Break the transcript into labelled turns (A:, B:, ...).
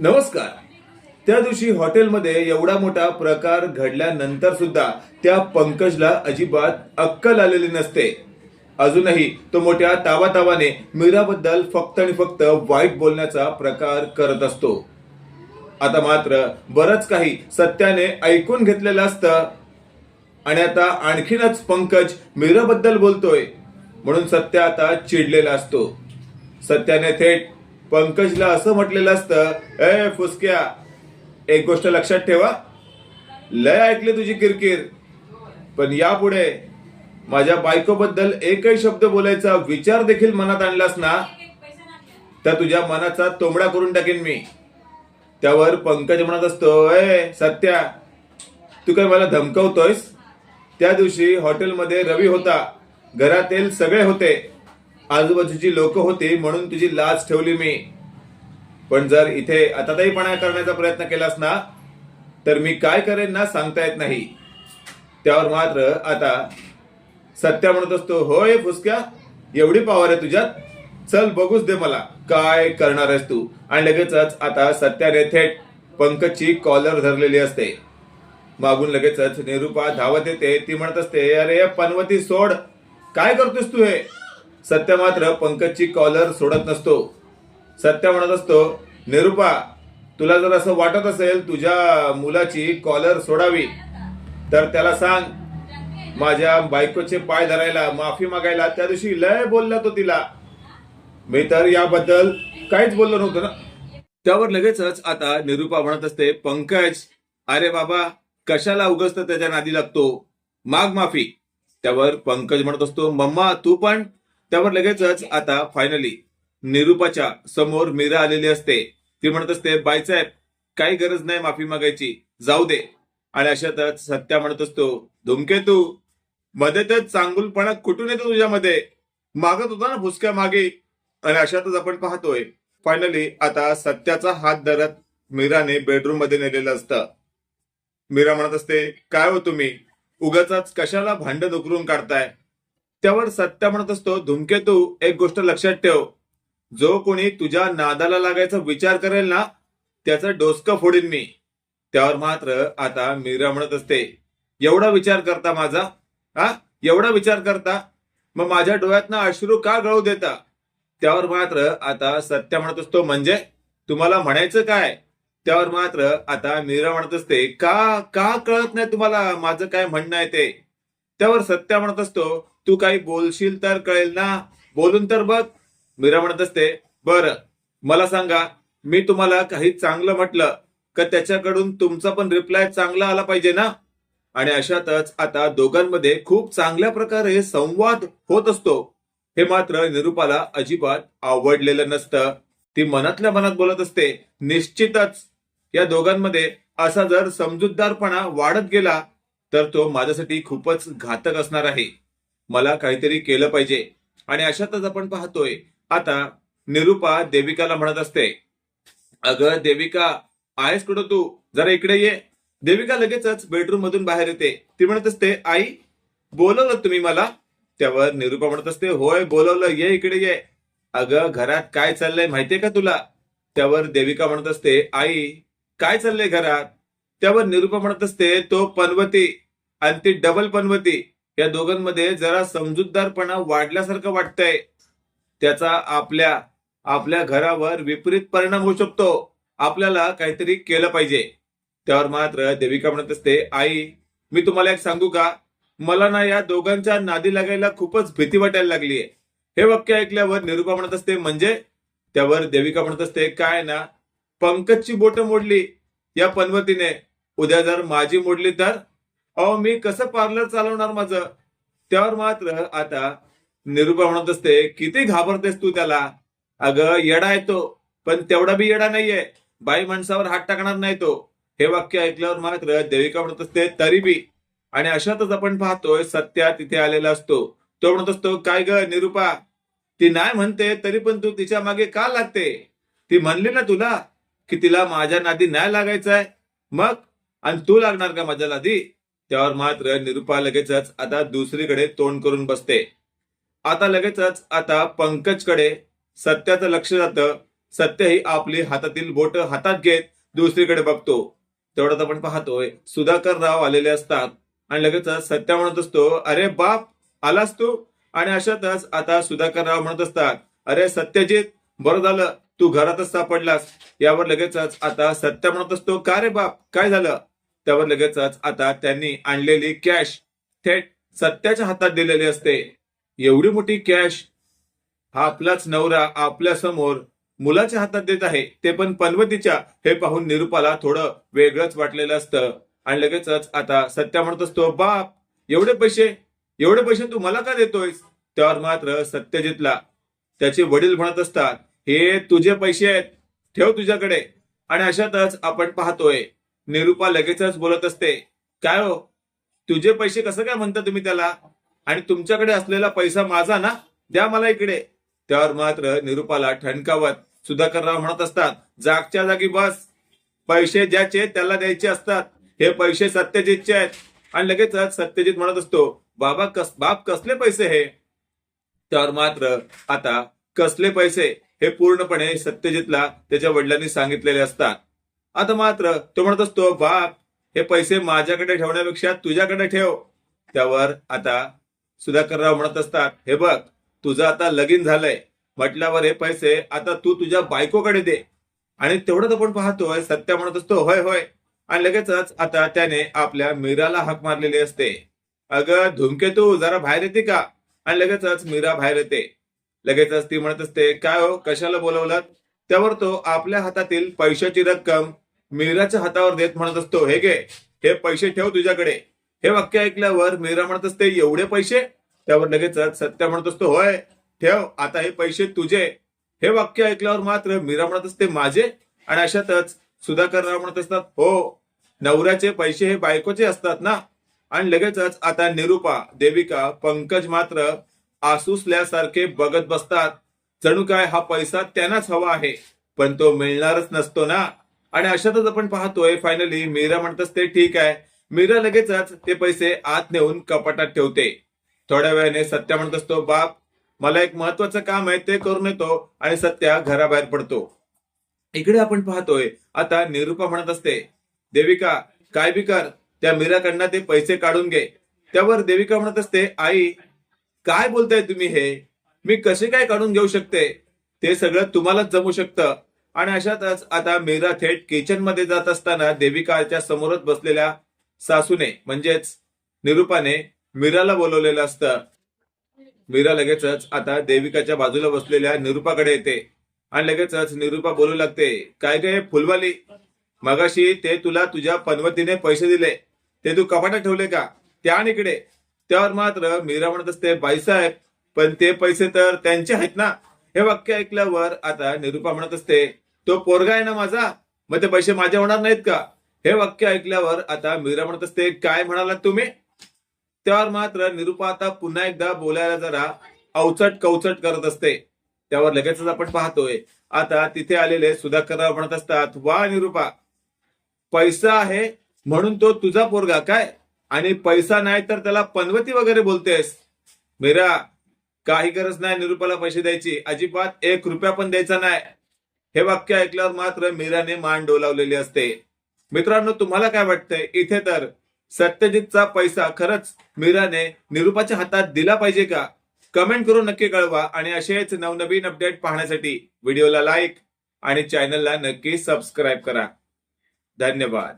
A: नमस्कार. त्या दिवशी हॉटेलमध्ये एवढा मोठा प्रकार घडल्यानंतर सुद्धा त्या पंकजला अजिबात अक्कल आलेली नसते. अजूनही तो मोठ्या तावातावाने मीराबद्दल फक्त आणि फक्त वाईट बोलण्याचा प्रकार करत असतो. आता मात्र बरंच काही सत्याने ऐकून घेतलेलं असतं. आणि आता आणखीनच पंकज मीराबद्दल बोलतोय. म्हणून सत्य आता चिडलेला असतो. सत्याने थेट पंकजला असं म्हटलेलं असतं ए फुसक्या एक गोष्ट लक्षात ठेवा. लय ऐकली तुझी किरकिर. पण यापुढे माझ्या बायकोबद्दल एकही शब्द बोलायचा विचार देखील मनात आणलास ना तर तुझ्या मनाचा तोंबडा करून टाकेन मी. त्यावर पंकज म्हणत असतो ए सत्या तू काय मला धमकवतोयस? त्या दिवशी हॉटेलमध्ये रवी होता. घरातील सगळे होते. आजूबाजूची लोक होती म्हणून तुझी लाज ठेवली मी. पण जर इथे आताताईपणा करण्याचा प्रयत्न केलास ना तर मी काय करेन ना सांगता येत नाही. त्यावर मात्र आता सत्या म्हणत असतो होय फुसक्या एवढी पॉवर आहे तुझ्यात? चल बघूच दे मला काय करणार आहेस तू? आणि लगेचच आता सत्याने थेट पंकजची कॉलर धरलेली असते. मागून लगेचच निरुपा धावत येते ती म्हणत असते अरे पनवती सोड काय करतोस तू हे? सत्य मात्र पंकजची कॉलर सोडत नसतो. सत्य म्हणत असतो निरुपा तुला जर असं वाटत असेल तुझ्या मुलाची कॉलर सोडावी तर त्याला सांग माझ्या बायकोचे पाय धरायला माफी मागायला त्या दिवशी लय बोलला तो तिला. मी तर याबद्दल काहीच बोललो नव्हतो ना. त्यावर लगेचच आता निरुपा म्हणत असते पंकज अरे बाबा कशाला उगस्त त्याच्या नादी लागतो? माग माफी. त्यावर पंकज म्हणत असतो मम्मा तू पण त्यावर लगेचच आता फायनली निरुपाच्या समोर मीरा आलेली असते. ती म्हणत असते बायसाहेब काही गरज नाही माफी मागायची. जाऊ दे. आणि अशातच सत्या म्हणत असतो धुमकेतू मध्येच चांगुलपणा कुठून येतो तुझ्यामध्ये? मागत होता ना भुसक्या मागे. आणि अशातच आपण पाहतोय फायनली आता सत्याचा हात धरत मीराने बेडरूममध्ये नेलेलं असतं. मीरा म्हणत असते काय हो तुम्ही? उगाच कशाला भांडण उकरून काढताय? त्यावर सत्या म्हणत असतो धुमकेतू एक गोष्ट लक्षात ठेव. जो कोणी तुझ्या नादाला लागायचा विचार करेल ना त्याचं डोसकं फोडीन मी. त्यावर मात्र आता मीरा म्हणत असते एवढा विचार करता माझा? हा? एवढा विचार करता? मग माझ्या डोळ्यातनं अश्रू का गळू देता? त्यावर मात्र आता सत्य म्हणत असतो म्हणजे तुम्हाला म्हणायचं काय? त्यावर मात्र आता मीरा म्हणत असते का का कळत नाही तुम्हाला माझं काय म्हणणं आहे ते? त्यावर सत्या म्हणत असतो तू काही बोलशील तर कळेल ना. बोलून तर बघ. मीरा म्हणत असते बर मला सांगा मी तुम्हाला काही चांगलं म्हटलं का त्याच्याकडून तुमचा पण रिप्लाय चांगला आला पाहिजे ना? आणि अशातच आता दोघांमध्ये खूप चांगल्या प्रकारे संवाद होत असतो. हे मात्र निरुपाला अजिबात आवडलेलं नसतं. ती मनातल्या मनात बोलत असते निश्चितच. या दोघांमध्ये असा जर समजूतदारपणा वाढत गेला तर तो माझ्यासाठी खूपच घातक असणार आहे. मला काहीतरी केलं पाहिजे. आणि अशातच आपण पाहतोय आता निरुपा देविकाला म्हणत असते अगं देविका आहेस कुठं तू? जरा इकडे ये. देविका लगेचच बेडरूम मधून बाहेर येते. ती म्हणत असते आई बोलवलं तुम्ही मला? त्यावर निरुपा म्हणत असते होय बोलवलं ये इकडे ये. अगं घरात काय चाललंय माहितीये का तुला? त्यावर देविका म्हणत असते आई काय चाललंय घरात? त्यावर निरुपा म्हणत असते तो पनवती आणि ती डबल पनवती. या दोघांमध्ये जरा समजूतदारपणा वाढल्यासारखं वाटतंय. त्याचा आपल्या आपल्या घरावर विपरीत परिणाम होऊ शकतो. आपल्याला काहीतरी केलं पाहिजे. त्यावर मात्र देविका म्हणत असते आई मी तुम्हाला एक सांगू का? मला ना या दोघांच्या नादी लागायला खूपच भीती वाटायला लागलीये. हे वाक्य ऐकल्यावर निरुपा म्हणत असते म्हणजे? त्यावर देविका म्हणत असते काय ना पंकजची बोट मोडली या पनवतीने. उद्या जर माझी मोडली तर अहो मी कसं पार्लर चालवणार माझं? त्यावर मात्र आता निरुपा म्हणत असते किती घाबरतेस तू त्याला? अगं येडा येतो पण तेवढा बी येडा नाहीये. बाई माणसावर हात टाकणार नाही तो. हे वाक्य ऐकल्यावर मात्र देविका म्हणत असते तरी बी. आणि अशातच आपण पाहतोय सत्या तिथे आलेला असतो. तो म्हणत असतो काय ग निरुपा? ती नाही म्हणते तरी पण तू तिच्यामागे का लागते? ती म्हणली ना तुला की तिला माझ्या नादी नाही लागायचंय. मग? आणि तू लागणार का माझ्या नादी? त्यावर मात्र निरुपा लगेचच आता दुसरीकडे तोंड करून बसते. आता लगेचच आता पंकजकडे सत्याचं लक्ष जातं. सत्यही आपली हातातील बोट हातात घेत दुसरीकडे बघतो. तेवढ्यात आपण पाहतोय सुधाकर राव आलेले असतात. आणि लगेचच सत्या म्हणत असतो अरे बाप आलास तू? आणि अशातच आता सुधाकर राव म्हणत असतात अरे सत्यजित बरं झालं तू घरातच सापडलास. यावर लगेचच आता सत्य म्हणत असतो का रे बाप काय झालं? त्यावर लगेचच आता त्यांनी आणलेली कॅश थेट सत्याच्या हातात दिलेली असते. एवढी मोठी कॅश हा आपलाच नवरा आपल्यासमोर मुलाच्या हातात देत आहे. ते पण पनवतीच्या. हे पाहून निरुपाला थोडं वेगळंच वाटलेलं असतं. आणि लगेचच आता सत्या म्हणत असतो बाप एवढे पैसे एवढे पैसे तू मला का देतोयस? त्यावर मात्र सत्यजितला त्याचे वडील म्हणत असतात हे तुझे पैसे आहेत. ठेव तुझ्याकडे. आणि अशातच आपण पाहतोय निरुपा लगेचच बोलत असते काय हो? तुझे पैसे कसं काय म्हणता तुम्ही त्याला? आणि तुमच्याकडे असलेला पैसा माझा ना? द्या मला इकडे. त्यावर मात्र निरुपाला ठणकावत सुधाकरराव म्हणत असतात जागच्या जागी बस. पैसे ज्याचे त्याला द्यायचे असतात. हे पैसे सत्यजितचे आहेत. आणि लगेचच सत्यजित म्हणत असतो बाबा कस बाप कसले पैसे हे? त्यावर मात्र आता कसले पैसे हे पूर्णपणे सत्यजितला त्याच्या वडिलांनी सांगितलेले असतात. आता मात्र तो म्हणत असतो बाप हे पैसे माझ्याकडे ठेवण्यापेक्षा तुझ्याकडे ठेव. त्यावर आता सुधाकरराव म्हणत असतात हे बघ तुझं आता लगीन झालंय. म्हटल्यावर हे पैसे आता तू तुझ्या बायकोकडे दे. आणि तेवढंच आपण पाहतोय सत्य म्हणत असतो होय होय. आणि लगेचच आता त्याने आपल्या मीराला हाक मारलेली असते. अगं धुमकेतू जरा बाहेर येते का? आणि लगेचच मीरा बाहेर येते. लगेचच ती म्हणत असते काय हो कशाला बोलवलं त्यावर तो आपल्या हातातील पैशाची रक्कम मीराच्या हातावर देत म्हणत असतो हे घे हे पैसे ठेव तुझ्याकडे. हे वाक्य ऐकल्यावर मीरा म्हणत असते एवढे पैसे? त्यावर लगेचच सत्य म्हणत असतो होय ठेव आता हे पैसे तुझे. हे वाक्य ऐकल्यावर मात्र मीरा म्हणत असते माझे? आणि अशातच सुधाकर राव म्हणत असतात हो नवऱ्याचे पैसे हे बायकोचे असतात ना? आणि लगेचच आता निरुपा देविका पंकज मात्र आसुसल्यासारखे बघत बसतात. जणू काय हा पैसा त्यांनाच हवा आहे पण तो मिळणारच नसतो ना. आणि अशातच आपण पाहतोय फायनली मीरा म्हणत असते ठीक आहे. मीरा लगेचच ते पैसे आत नेऊन कपाटात ठेवते. थोड्या वेळाने सत्या म्हणत असतो बाप मला एक महत्वाचं काम आहे ते करून येतो आणि सत्या घराबाहेर पडतो. इकडे आपण पाहतोय आता निरुपा म्हणत असते देविका काय बी कर त्या मीराकडनं ते पैसे काढून घे. त्यावर देविका म्हणत असते आई काय बोलताय तुम्ही हे? मी कसे काय काढून घेऊ शकते? ते सगळं तुम्हालाच जमू शकतं. आणि अशातच आता मीरा थेट किचनमध्ये जात असताना देविकाच्या समोरच बसलेल्या सासूने म्हणजेच निरुपाने मीराला बोलवलेलं असतं. मीरा लगेचच आता देविकाच्या बाजूला बसलेल्या निरुपाकडे येते. आणि लगेचच निरुपा बोलू लागते काय काय फुलवाली? मगाशी ते तुला तुझ्या पनवतीने पैसे दिले. ते तू कपाटात ठेवले का? त्या आणि इकडे. त्यावर मात्र मीरा म्हणत असते बाईसाहेब पण ते पैसे तर त्यांचे आहेत ना. हे वाक्य ऐकल्यावर आता निरुपा म्हणत असते तो पोरगा आहे ना माझा? मग ते पैसे माझे होणार नाहीत का? हे वाक्य ऐकल्यावर आता मीरा म्हणत असते काय म्हणालात तुम्ही? त्यावर मात्र निरुपा आता पुन्हा एकदा बोलायला जरा अवचट कवचट करत असते. त्यावर लगेचच आपण पाहतोय. आता तिथे आलेले सुधाकरराव म्हणत असतात वा निरुपा पैसा आहे म्हणून तो तुझा पोरगा काय? आणि पैसा नाही तर त्याला पनवती वगैरे बोलतेस. मीरा काही गरज नाही निरुपाला पैसे द्यायची. अजिबात एक रुपया पण द्यायचा नाही. हे वाक्य ऐकल्यावर मात्र मीराने मान डोलावलेली असते. मित्रांनो तुम्हाला काय वाटतंय? इथे तर सत्यजितचा पैसा खरंच मीराने निरुपाच्या हातात दिला पाहिजे का? कमेंट करून नक्की कळवा आणि असेच नवनवीन अपडेट पाहण्यासाठी व्हिडिओला लाईक आणि चॅनलला नक्की सबस्क्राईब करा. धन्यवाद.